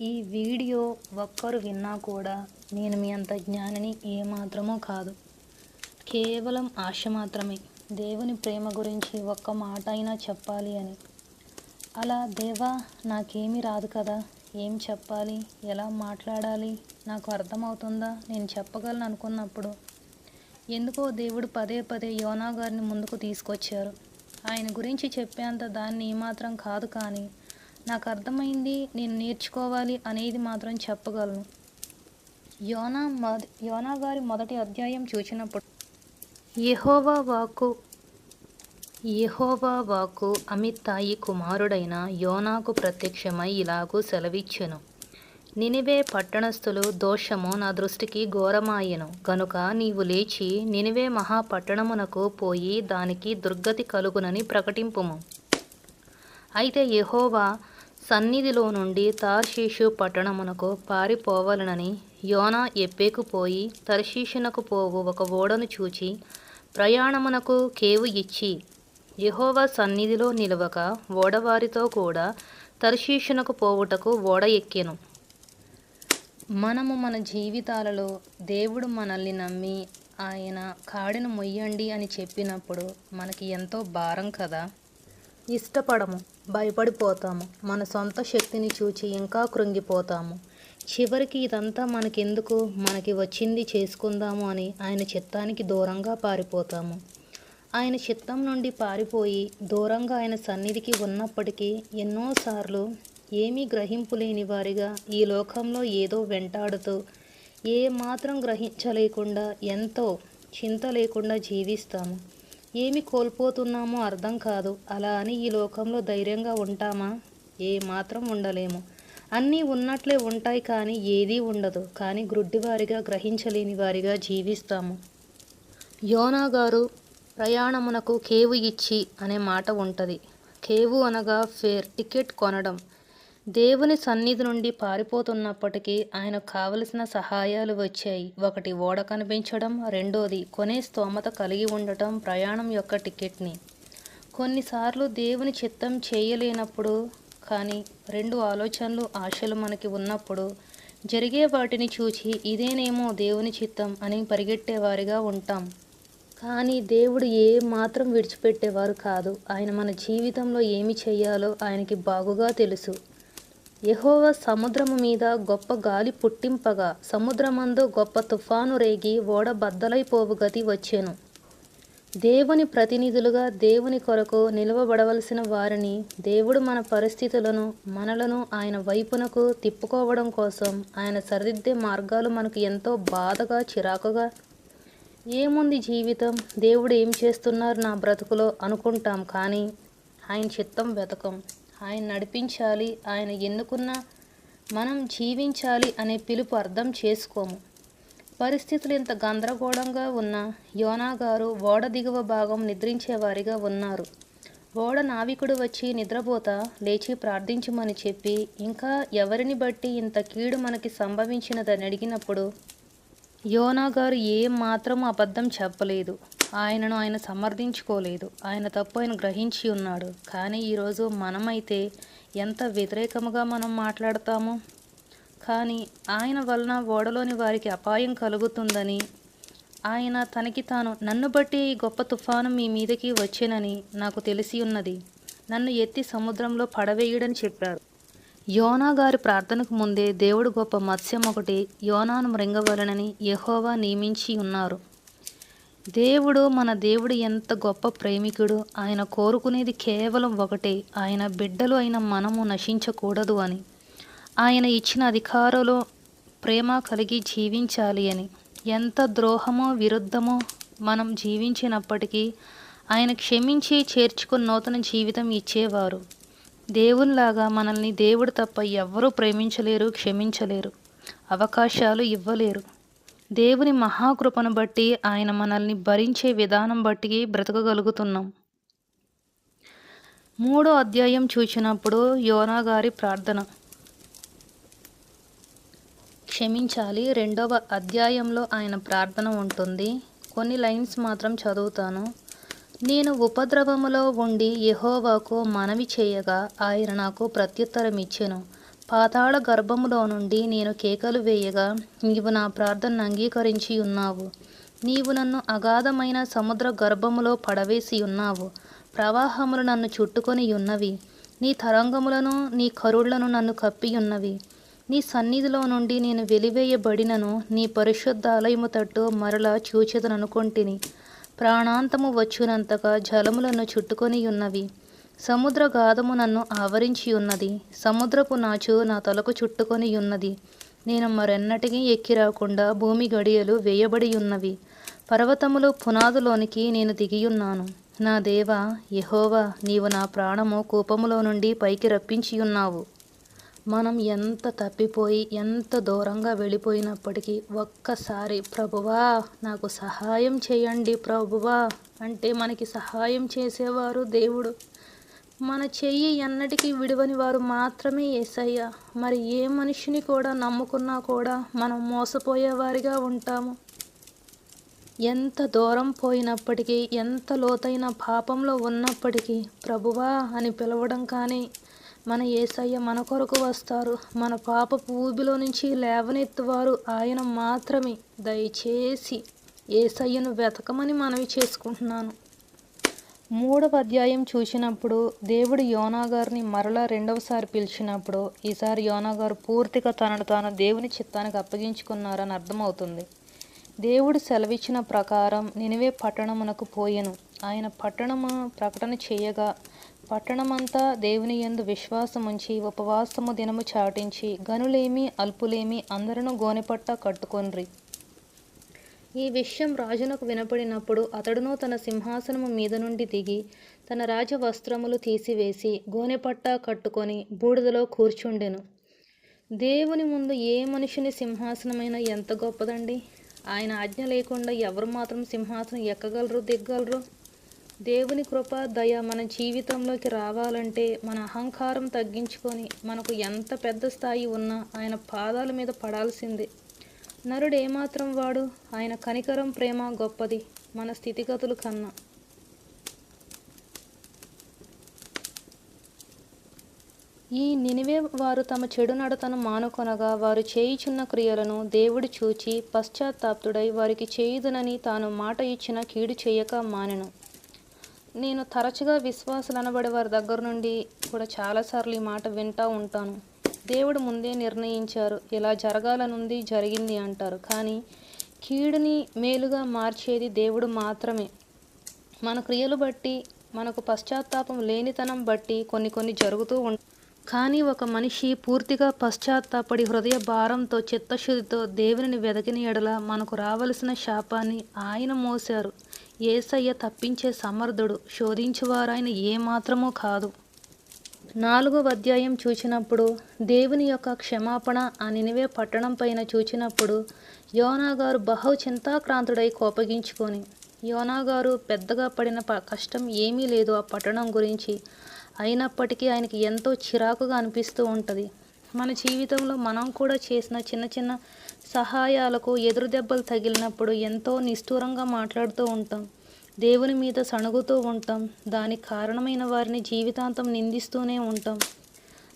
ఈ వీడియో ఒక్కరు విన్నా కూడా నేను మీ అంత జ్ఞానిని ఏమాత్రమో కాదు. కేవలం ఆశ మాత్రమే. దేవుని ప్రేమ గురించి ఒక్క మాట అయినా చెప్పాలి అని. అలా దేవా నాకేమీ రాదు కదా? ఏం చెప్పాలి? ఎలా మాట్లాడాలి? నాకు అర్థమవుతుందా? నేను చెప్పగలను అనుకున్నప్పుడు. ఎందుకో దేవుడు పదే పదే యోనా గారిని ముందుకు తీసుకొచ్చారు. ఆయన గురించి చెప్పేంత దాన్ని ఏమాత్రం కాదు కానీ నాకు అర్థమైంది నేను నేర్చుకోవాలి అనేది మాత్రం చెప్పగలను. యోనా మొద యోనా గారి మొదటి అధ్యాయం చూసినప్పుడు యహోవా వాక్కు యహోవా వాక్కు అమిత్తాయి కుమారుడైన యోనాకు ప్రత్యక్షమై ఇలాగూ సెలవిచ్చెను. నినివే పట్టణస్థులు దోషము నా దృష్టికి ఘోరమాయెను. గనుక నీవు లేచి నినివే మహాపట్టణమునకు పోయి దానికి దుర్గతి కలుగునని ప్రకటింపుము. అయితే యహోవా సన్నిధిలో నుండి తార్షీషు పట్టణమునకు పారిపోవలనని యోనా ఎప్పేకుపోయి తర్షీషునకు పోవు ఒక ఓడను చూచి ప్రయాణమునకు కేవు ఇచ్చి యహోవా సన్నిధిలో నిలవక ఓడవారితో కూడా తర్షీషునకు పోవుటకు ఓడ ఎక్కెను. మనము మన జీవితాలలో దేవుడు మనల్ని నమ్మి ఆయన కాడిని మొయ్యండి అని చెప్పినప్పుడు మనకి ఎంతో భారం కదా? ఇష్టపడము. భయపడిపోతాము. మన సొంత శక్తిని చూచి ఇంకా కృంగిపోతాము. చివరికి ఇదంతా మనకెందుకు? మనకి వచ్చింది చేసుకుందాము అని ఆయన చిత్తానికి దూరంగా పారిపోతాము. ఆయన చిత్తం నుండి పారిపోయి దూరంగా ఆయన సన్నిధికి ఉన్నప్పటికీ ఎన్నోసార్లు ఏమీ గ్రహింపు లేని వారిగా ఈ లోకంలో ఏదో వెంటాడుతూ ఏ మాత్రం గ్రహించలేకుండా ఎంతో చింత లేకుండా జీవిస్తాము. ఏమి కోల్పోతున్నామో అర్థం కాదు. అలా అని ఈ లోకంలో ధైర్యంగా ఉంటామా? ఏ మాత్రం ఉండలేము. అన్నీ ఉన్నట్లే ఉంటాయి కానీ ఏదీ ఉండదు. కానీ గ్రుడ్డివారిగా గ్రహించలేని వారిగా జీవిస్తాము. యోనా గారు ప్రయాణమునకు కేవు ఇచ్చి అనే మాట ఉంటుంది. కేవు అనగా ఫేర్ టికెట్ కొనడం. దేవుని సన్నిధి నుండి పారిపోతున్నప్పటికీ ఆయనకు కావలసిన సహాయాలు వచ్చాయి. ఒకటి ఓడ కనిపించడం రెండోది కొనే స్తోమత కలిగి ఉండటం ప్రయాణం యొక్క టికెట్ని కొన్నిసార్లు దేవుని చిత్తం చేయలేనప్పుడు కానీ రెండు ఆలోచనలు ఆశలు మనకి ఉన్నప్పుడు జరిగే వాటిని చూచి ఇదేనేమో దేవుని చిత్తం అని పరిగెట్టేవారిగా ఉంటాం. కానీ దేవుడు ఏ మాత్రం విడిచిపెట్టేవారు కాదు. ఆయన మన జీవితంలో ఏమి చేయాలో ఆయనకి బాగుగా తెలుసు. యెహోవా సముద్రము మీద గొప్ప గాలి పుట్టింపగా సముద్రమందు గొప్ప తుఫాను రేగి ఓడ బద్దలైపోవు గతి వచ్చెను. దేవుని ప్రతినిధులుగా దేవుని కొరకు నిలవబడవలసిన వారిని దేవుడు మన పరిస్థితులను మనలను ఆయన వైపునకు తిప్పుకోవడం కోసం ఆయన సరిదిద్దే మార్గాలు మనకు ఎంతో బాధగా చిరాకుగా ఏముంది జీవితం? దేవుడు ఏం చేస్తున్నారు నా బ్రతుకులో అనుకుంటాం కానీ ఆయన చిత్తం వెతకం. ఆయన నడిపించాలి ఆయన ఎన్నుకున్న మనం జీవించాలి అనే పిలుపు అర్థం చేసుకోము. పరిస్థితులు ఇంత గందరగోళంగా ఉన్న యోనా గారు ఓడ దిగువ భాగం నిద్రించేవారిగా ఉన్నారు. ఓడ నావికుడు వచ్చి నిద్రపోత లేచి ప్రార్థించమని చెప్పి ఇంకా ఎవరిని బట్టి ఇంత కీడు మనకి సంభవించినదని అడిగినప్పుడు యోనా గారు ఏం మాత్రం అబద్ధం చెప్పలేదు. ఆయనను ఆయన సమర్థించుకోలేదు. ఆయన తప్పు ఆయన గ్రహించి ఉన్నాడు. కానీ ఈరోజు మనమైతే ఎంత వ్యతిరేకముగా మనం మాట్లాడతాము? కానీ ఆయన వలన ఓడలోని వారికి అపాయం కలుగుతుందని ఆయన తనకి తాను నన్ను బట్టి ఈ గొప్ప తుఫాను మీ మీదకి వచ్చేనని నాకు తెలిసి ఉన్నది. నన్ను ఎత్తి సముద్రంలో పడవేయుడని చెప్పారు యోనా గారి ప్రార్థనకు ముందే దేవుడు గొప్ప మత్స్యం ఒకటి యోనాను మృంగవలనని యెహోవా నియమించి ఉన్నారు. దేవుడు మన దేవుడు ఎంత గొప్ప ప్రేమికుడు. ఆయన కోరుకునేది కేవలం ఒకటే. ఆయన బిడ్డలు అయిన మనము నశించకూడదు అని. ఆయన ఇచ్చిన అధికారంలో ప్రేమ కలిగి జీవించాలి అని. ఎంత ద్రోహమో విరుద్ధమో మనం జీవించినప్పటికీ ఆయన క్షమించి చేర్చుకుని నూతన జీవితం ఇచ్చేవారు. దేవునిలాగా మనల్ని దేవుడు తప్ప ఎవ్వరూ ప్రేమించలేరు క్షమించలేరు. అవకాశాలు ఇవ్వలేరు. దేవుని మహాకృపను బట్టి ఆయన మనల్ని భరించే విధానం బట్టి బ్రతకగలుగుతున్నాం. మూడో అధ్యాయం చూసినప్పుడు యోనా గారి ప్రార్థన. క్షమించాలి రెండవ అధ్యాయంలో ఆయన ప్రార్థన ఉంటుంది. కొన్ని లైన్స్ మాత్రం చదువుతాను. నేను ఉపద్రవములో ఉండి యహోవాకు మనవి చేయగా ఆయన నాకు ప్రత్యుత్తరం ఇచ్చెను పాతాళ గర్భములో నుండి నేను కేకలు వేయగా నీవు నా ప్రార్థనను అంగీకరించి ఉన్నావు. నీవు నన్ను అగాధమైన సముద్ర గర్భములో పడవేసి ఉన్నావు. ప్రవాహములు నన్ను చుట్టుకొని ఉన్నవి. నీ తరంగములను నీ కరుళ్ళను నన్ను కప్పి ఉన్నవి. నీ సన్నిధిలో నుండి నేను వెలివేయబడినను నీ పరిశుద్ధ ఆలయము తట్టు మరల చూచెదననుకొంటిని. ప్రాణాంతము వచ్చునంతగా జలములను చుట్టుకొని ఉన్నవి. సముద్ర గాధము నన్ను ఆవరించి ఉన్నది. సముద్రపు నాచు నా తలకు చుట్టుకొని ఉన్నది. నేను మరెన్నటికీ ఎక్కిరాకుండా భూమి గడియలు వేయబడి ఉన్నవి. పర్వతములు పునాదులోనికి నేను దిగియున్నాను. నా దేవా యహోవా నీవు నా ప్రాణము కూపములో నుండి పైకి రప్పించి ఉన్నావు. మనం ఎంత తప్పిపోయి ఎంత దూరంగా వెళ్ళిపోయినప్పటికీ ఒక్కసారి ప్రభువా నాకు సహాయం చేయండి ప్రభువా అంటే మనకి సహాయం చేసేవారు దేవుడు. మన చెయ్యి ఎన్నటికీ విడవని వారు మాత్రమే ఏసయ్య. మరి ఏ మనిషిని కూడా నమ్ముకున్నా కూడా మనం మోసపోయేవారిగా ఉంటాము. ఎంత దూరం పోయినప్పటికీ ఎంత లోతైన పాపంలో ఉన్నప్పటికీ ప్రభువా అని పిలవడం కానీ మన ఏసయ్య మన కొరకు వస్తారు. మన పాప ఊబిలో నుంచి లేవనెత్తువారు ఆయన మాత్రమే. దయచేసి ఏసయ్యను వెతకమని మనవి చేసుకుంటున్నాను. మూడవ అధ్యాయం చూసినప్పుడు దేవుడు యోనా గారిని మరలా రెండవసారి పిలిచినప్పుడు ఈసారి యోనా గారు పూర్తిగా తనను తాను దేవుని చిత్తానికి అప్పగించుకున్నారని అర్థమవుతుంది. దేవుడు సెలవిచ్చిన ప్రకారం నినివే పట్టణమునకు పోయెను. ఆయన పట్టణము ప్రకటన చేయగా పట్టణమంతా దేవుని యందు విశ్వాసముంచి ఉపవాసము దినము చాటించి గనులేమి అల్పులేమి అందరూ గోనెపట్ట కట్టుకొన్రి. ఈ విషయం రాజునకు వినపడినప్పుడు అతడును తన సింహాసనము మీద నుండి దిగి తన రాజ వస్త్రములు తీసివేసి గోనెపట్ట కట్టుకొని బూడిదలో కూర్చుండెను. దేవుని ముందు ఏ మనిషిని సింహాసనమైనా ఎంత గొప్పదండి? ఆయన ఆజ్ఞ లేకుండా ఎవరు మాత్రం సింహాసనం ఎక్కగలరు దిగ్గలరు? దేవుని కృప దయ మన జీవితంలోకి రావాలంటే మన అహంకారం తగ్గించుకొని మనకు ఎంత పెద్ద స్థాయి ఉన్నా ఆయన పాదాల మీద పడాల్సిందే. నరుడు ఏమాత్రం వాడు? ఆయన కనికరం ప్రేమ గొప్పది. మన స్థితిగతులు కన్నా. ఈ నినివే వారు తమ చెడు నడతను మానుకొనగా వారు చేయుచున్న క్రియలను దేవుడు చూచి పశ్చాత్తాప్తుడై వారికి చేయుదునని తాను మాట ఇచ్చిన కీడు చేయక మానెను. నేను తరచుగా విశ్వాసులు అనబడే వారి దగ్గర నుండి కూడా చాలాసార్లు ఈ మాట వింటూ ఉంటాను. దేవుడు ముందే నిర్ణయించారు. ఇలా జరగాలనుంది జరిగింది అంటారు. కానీ కీడుని మేలుగా మార్చేది దేవుడు మాత్రమే. మన క్రియలు బట్టి మనకు పశ్చాత్తాపం లేనితనం బట్టి కొన్ని కొన్ని జరుగుతూ ఉంటాయి కానీ ఒక మనిషి పూర్తిగా పశ్చాత్తాపడి హృదయ భారంతో చిత్తశుద్ధితో దేవుని వెదకిన ఎడల మనకు రావలసిన శాపాన్ని ఆయన మోశారు. ఏసయ్య తప్పించే సమర్థుడు శోధించేవారాయన ఏమాత్రమూ కాదు. నాలుగవ అధ్యాయం చూచినప్పుడు దేవుని యొక్క క్షమాపణ ఆ నినివే పట్టణం పైన చూచినప్పుడు యోనా గారు బహు చింతాక్రాంతుడై కోపగించుకొని యోనా గారు పెద్దగా పడిన ప కష్టం ఏమీ లేదు ఆ పట్టణం గురించి. అయినప్పటికీ ఆయనకి ఎంతో చిరాకుగా అనిపిస్తూ ఉంటుంది. మన జీవితంలో మనం కూడా చేసిన చిన్న చిన్న సహాయాలకు ఎదురు దెబ్బలు తగిలినప్పుడు ఎంతో నిష్ఠూరంగా మాట్లాడుతూ ఉంటాం. దేవుని మీద సణుగుతూ ఉంటాం. దానికి కారణమైన వారిని జీవితాంతం నిందిస్తూనే ఉంటాం.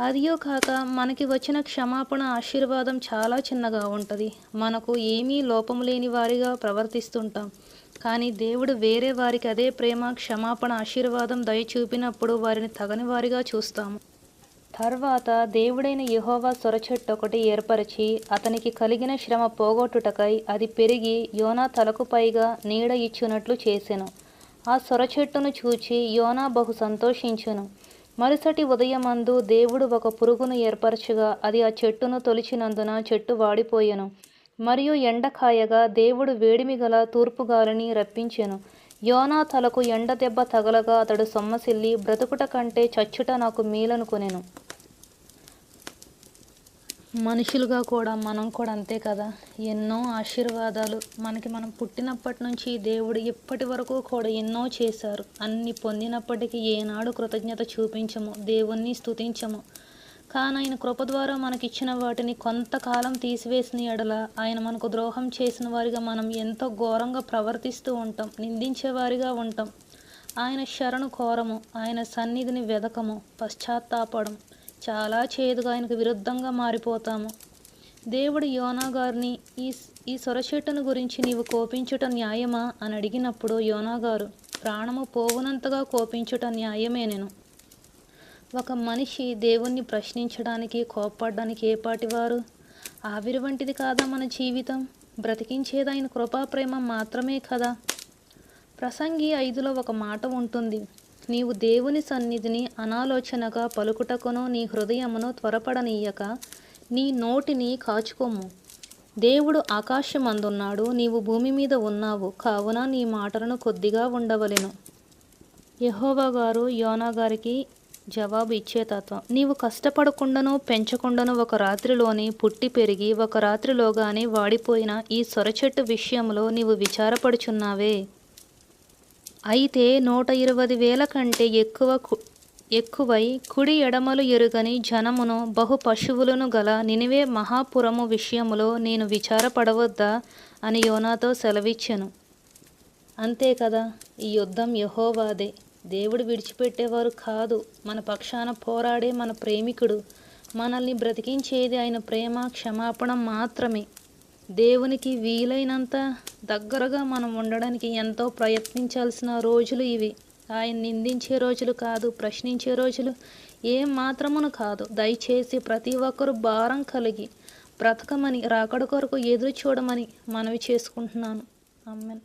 అదియో కాక మనకి వచ్చిన క్షమాపణ ఆశీర్వాదం చాలా చిన్నగా ఉంటుంది. మనకు ఏమీ లోపం లేని వారిగా ప్రవర్తిస్తుంటాం. కానీ దేవుడు వేరే వారికి అదే ప్రేమ క్షమాపణ ఆశీర్వాదం దయ చూపినప్పుడు వారిని తగని వారిగా చూస్తాము. తర్వాత దేవుడైన యహోవా సొరచెట్టు ఒకటి ఏర్పరిచి అతనికి కలిగిన శ్రమ పోగొట్టుటకై అది పెరిగి యోనా తలకు పైగా నీడ ఇచ్చినట్లు చేసెను. ఆ సొరచెట్టును చూచి యోనా బహు సంతోషించెను. మరుసటి ఉదయమందు దేవుడు ఒక పురుగును ఏర్పరచగా అది ఆ చెట్టును తొలిచినందున చెట్టు వాడిపోయెను. మరియు ఎండకాయగా దేవుడు వేడిమి గల తూర్పుగాలిని రప్పించెను. యోనా తలకు ఎండ దెబ్బ తగలగా అతడు సొమ్మసిల్లి బ్రతుకుట కంటే చచ్చుట నాకు మేలనుకునేను. మనుషులుగా కూడా మనం కూడా అంతే కదా. ఎన్నో ఆశీర్వాదాలు మనకి మనం పుట్టినప్పటి నుంచి దేవుడు ఇప్పటి వరకు కూడా ఎన్నో చేశారు. అన్ని పొందినప్పటికీ ఏనాడు కృతజ్ఞత చూపించము దేవుణ్ణి స్తుతించము. కానీ ఆయన కృప ద్వారా మనకిచ్చిన వాటిని కొంతకాలం తీసివేసిన ఎడల ఆయన మనకు ద్రోహం చేసిన వారిగా మనం ఎంతో ఘోరంగా ప్రవర్తిస్తూ ఉంటాం నిందించేవారిగా ఉంటాం. ఆయన శరణు కోరము ఆయన సన్నిధిని వెదకము పశ్చాత్తాపడం చాలా చేదుగా ఆయనకు విరుద్ధంగా మారిపోతాము. దేవుడు యోనా గారిని ఈ ఈ సొరచెట్టును గురించి నీవు కోపించుట న్యాయమా? అని అడిగినప్పుడు యోనా గారు ప్రాణము పోవునంతగా కోపించుట న్యాయమే నేను. ఒక మనిషి దేవుణ్ణి ప్రశ్నించడానికి కోప్పడడానికి ఏపాటివారు ఆవిరి వంటిది కాదా మన జీవితం? బ్రతికించేది ఆయన కృపా ప్రేమ మాత్రమే కదా? ప్రసంగి ఐదులో ఒక మాట ఉంటుంది. నీవు దేవుని సన్నిధిని అనాలోచనగా పలుకుటకును నీ హృదయమును త్వరపడనీయక నీ నోటిని కాచుకోము దేవుడు ఆకాశమందున్నాడు నీవు భూమి మీద ఉన్నావు కావున నీ మాటలను కొద్దిగా ఉండవలెను. యహోవా గారు యోనా గారికి జవాబు ఇచ్చే తత్వం. నీవు కష్టపడకుండాను పెంచకుండాను ఒక రాత్రిలోనే పుట్టి పెరిగి ఒక రాత్రిలోగానే వాడిపోయిన ఈ సొరచెట్టు విషయంలో నీవు విచారపడుచున్నావే. అయితే నూట ఇరవై వేల కంటే ఎక్కువ కు- ఎక్కువై కుడి ఎడమలు ఎరుగని జనమును బహు పశువులను గల నినివే మహాపురము విషయములో నేను విచారపడవద్దా అని యోనాతో సెలవిచ్చెను. అంతే కదా ఈ యుద్ధం యహోవాదే. దేవుడు విడిచిపెట్టేవారు కాదు. మన పక్షాన పోరాడే మన ప్రేమికుడు. మనల్ని బ్రతికించేది ఆయన ప్రేమ క్షమాపణ మాత్రమే. దేవునికి వీలైనంత దగ్గరగా మనం ఉండడానికి ఎంతో ప్రయత్నించాల్సిన రోజులు ఇవి. ఆయన నిందించే రోజులు కాదు ప్రశ్నించే రోజులు ఏం మాత్రమును కాదు. దయచేసి ప్రతి ఒక్కరు భారం కలిగి బ్రతకమని రాకడ కొరకు ఎదురు చూడమని మనవి చేసుకుంటున్నాను. అమ్మన్